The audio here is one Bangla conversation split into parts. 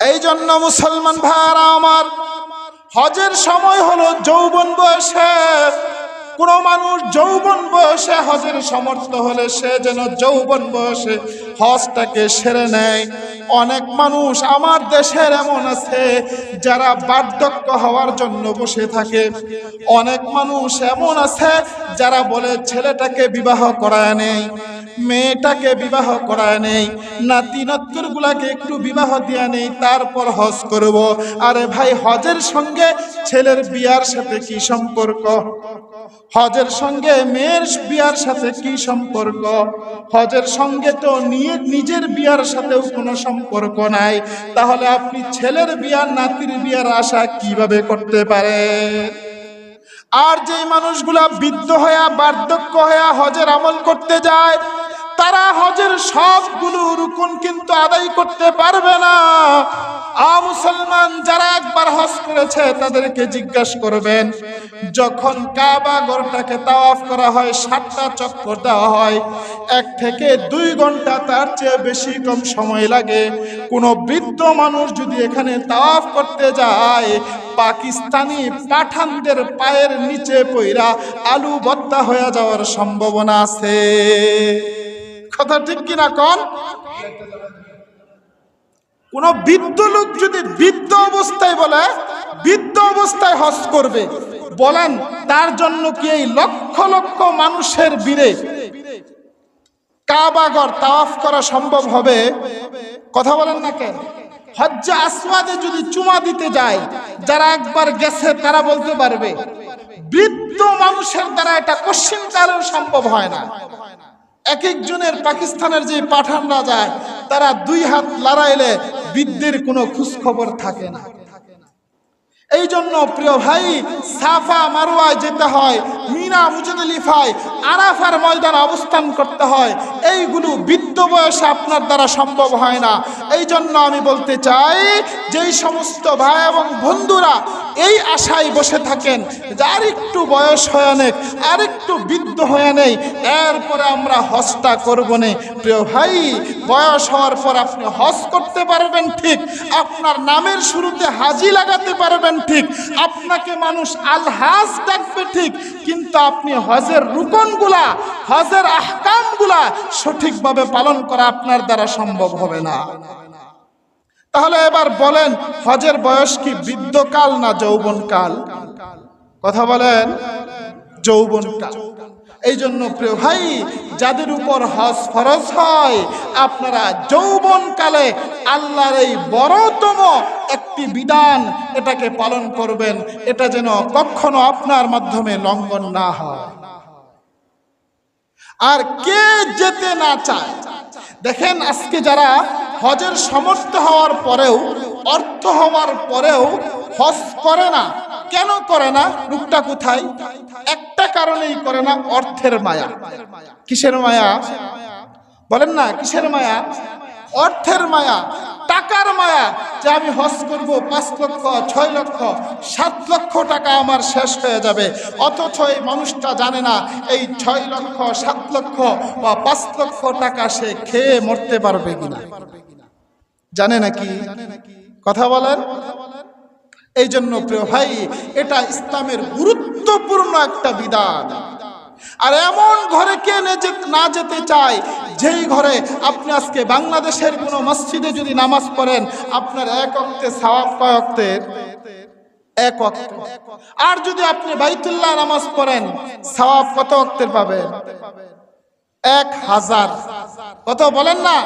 এই জন্য মুসলমান ভাইয়ারা আমার হজের সময় হলো যৌবন বয়সে কোন মানুষ যৌবন বয়সে হজের সমর্থ হলে সে যেন যৌবন বয়সে হজটাকে সেরে নেয়। অনেক মানুষ আমার দেশের এমন আছে, যারা বার্ধক্য হওয়ার জন্য বসে থাকে। অনেক মানুষ এমন আছে, যারা বলে ছেলেটাকে বিবাহ করায় নেই, মেয়েটাকে বিবাহ করায় নেই, নাতি নাত্তর গুলাকে একটু বিবাহ দিয়া নেই, তারপর হজ করব। আরে ভাই, হজের সঙ্গে ছেলের বিয়ার সাথে কি সম্পর্ক? হজের সঙ্গে মেয়ের বিয়ার সাথে কি সম্পর্ক? হজের সঙ্গে তো নিজের বিয়ার সাথেও কোনো সম্পর্ক নাই। তাহলে আপনি ছেলের বিয়ার নাতির বিয়ার আশা কীভাবে করতে পারে? আর যেই মানুষগুলা বৃদ্ধ হইয়া বার্ধক্য হইয়া হজের আমল করতে যায় তারা হজের সবগুলো রুকুন কিন্তু আদায় করতে পারবে না। মুসলমান যারা একবার হজ করেছে, তাদেরকে জিজ্ঞাসা করবেন, যখন কাবা গড়টাকে তাওয়াফ করা হয়, সাতটা চক্কর দেওয়া হয়, এক থেকে দুই ঘণ্টা তার চেয়ে বেশি কম সময় লাগে। কোনো বৃদ্ধ মানুষ যদি এখানে তাওয়াফ করতে যায়, পাকিস্তানি পাঠানদের পায়ের নিচে পইরা আলু বত্তা হয়ে যাওয়ার সম্ভাবনা আছে। কথা ঠিক কিনা কন? কোন বৃদ্ধ লোক যদি বৃদ্ধ অবস্থায় বলে, বৃদ্ধ অবস্থায় হজ করবে, বলেন তার জন্য কি এই লক্ষ লক্ষ মানুষের বীরে কাবাগর তাওয়াফ করা সম্ভব হবে? কথা বলেন না কেন? হজ্জে আসওয়াদে যদি চুমা দিতে যায়, যারা একবার গেছে তারা বলতে পারবে, বৃদ্ধ মানুষের দ্বারা এটা কোশ্চিন কালেও সম্ভব হয় না। এক একজনের পাকিস্তানের যে পাঠানরা যায়, তারা দুই হাত লড়াইলে বৃদ্ধের কোনো খোঁজ খবর থাকে না। এই জন্য প্রিয় ভাই, সাফা মারোয়ায় যেতে হয় মিনা মুজদলিফায় আরাফার ময়দানে অবস্থান করতে হয়। এইগুলো বৃদ্ধ বয়সে আপনার দ্বারা সম্ভব হয় না। এই জন্য আমি বলতে চাই, যেই সমস্ত ভাই এবং বন্ধুরা এই আশায় বসে থাকেন যে আর একটু বয়স হয়ে আর একটু বৃদ্ধ হয়ে নেই, এরপরে আমরা হজটা করব নে। প্রিয় ভাই, বয়স হওয়ার পর আপনি হজ করতে পারবেন ঠিক, আপনার নামের শুরুতে হাজি লাগাতে পারবেন ঠিক, আপনাকে মানুষ আলহাজ ডাকবে ঠিক, কিন্তু আপনি হজের রুকনগুলা, হজের আহকামগুলা সঠিকভাবে পালন করা আপনার দ্বারা সম্ভব হবে না। তাহলে এবার বলেন, হজের বয়স কি বৃদ্ধকাল না যৌবনকাল? কথা বলেন, যৌবনকাল। এই জন্য প্রিয় ভাই, যাদের উপর হজ ফরজ হয়, আপনারা যৌবনকালে আল্লাহর এই বড়তম একটি বিধান এটাকে পালন করবেন। এটা যেন কখনো আপনার মাধ্যমে লঙ্ঘন না হয়। আর কে যেতে না চায়? দেখেন, আজকে যারা হজের সমর্থ হওয়ার পরেও, অর্থ হওয়ার পরেও হজ করে না কেন করে না? রূপটা কোথায়? একটা কারণেই করে না, অর্থের মায়া। কিসের মায়া? বলেন না, কিসের মায়া? অর্থের মায়া, টাকার মায়া যে আমি হজ করব পাঁচ লক্ষ, ছয় লক্ষ, সাত লক্ষ টাকা আমার শেষ হয়ে যাবে। অথচ এই মানুষটা জানে না, এই ছয় লক্ষ, সাত লক্ষ বা পাঁচ লক্ষ টাকা সে খেয়ে মরতে পারবে কিনা। জানে নাকি? কথা বলেন। এই জন্য প্রিয় ভাই, এটা ইসলামের গুরুত্বপূর্ণ একটা বিধান। আর এমন ঘরে কে নে যেতে চায়, যেই ঘরে আপনি আজকে বাংলাদেশের কোনো মসজিদে যদি নামাজ পড়েন, আপনার এক অক্তে সওয়াব কয় অক্তের এক অক্ত। আর যদি আপনি বাইতুল্লাহ নামাজ পড়েন, সওয়াব কত অক্তের পাবেন? এক হাজার। কত বলেন না?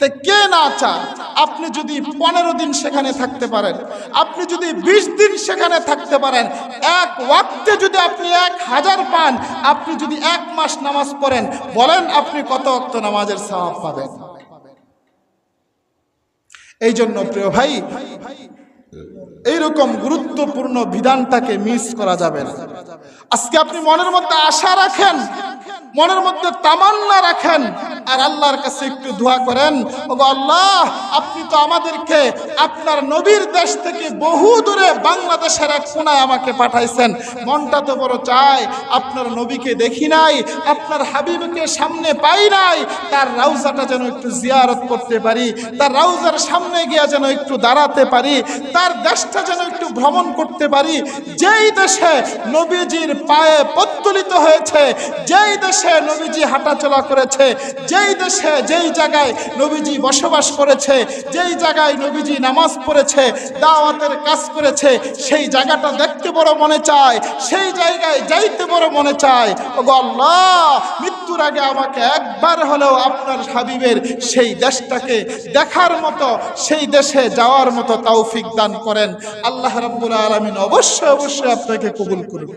তে কে না চায়? আপনি যদি পনেরো দিন সেখানে থাকতে পারেন, আপনি যদি বিশ দিন সেখানে থাকতে পারেন, এক ওয়াক্তে যদি আপনি এক হাজার পান, আপনি যদি এক মাস নামাজ পড়েন, বলেন আপনি কত অক্ত নামাজের সওয়াব পাবেন? এই জন্য প্রিয় ভাই, এইরকম গুরুত্বপূর্ণ বিধানটাকে মিস করা যাবে না। আজকে আপনি মনের মধ্যে আশা রাখেন, মনের মধ্যে তামান্না রাখেন আর আল্লাহর কাছে একটু দোয়া করেন আল্লাহ, আপনি তো আমাদেরকে আপনার নবীর দেশ থেকে বহু দূরে বাংলাদেশের এক কোনায় আমাকে পাঠাইছেন। মনটা তো বড় চায় আপনার নবীকে দেখি নাই, আপনার হাবিবকে সামনে পাই নাই, তার রাউজাটা যেন একটু জিয়ারত করতে পারি, তার রাউজার সামনে গিয়ে যেন একটু দাঁড়াতে পারি, তার দেশটা যেন একটু ভ্রমণ করতে পারি, যেই দেশে নবীজির পায়ে পত্তলিত হয়েছে, যেই দেশে নবীজি হাঁটাচলা করেছে যেই দেশে, যেই জায়গায় নবীজি বসবাস করেছে, যেই জায়গায় নবীজি নামাজ পড়েছে, দাওয়াতের কাজ করেছে, সেই জায়গাটা দেখতে বড় মনে চায়, সেই জায়গায় যাইতে বড় মনে চায়। ওগো মৃত্যুর আগে আমাকে একবার হলেও আপনার হাবিবের সেই দেশটাকে দেখার মতো, সেই দেশে যাওয়ার মতো তৌফিক দান করেন। আল্লাহ রাব্বুল আলামিন অবশ্যই অবশ্যই আপনাকে কবুল করুন।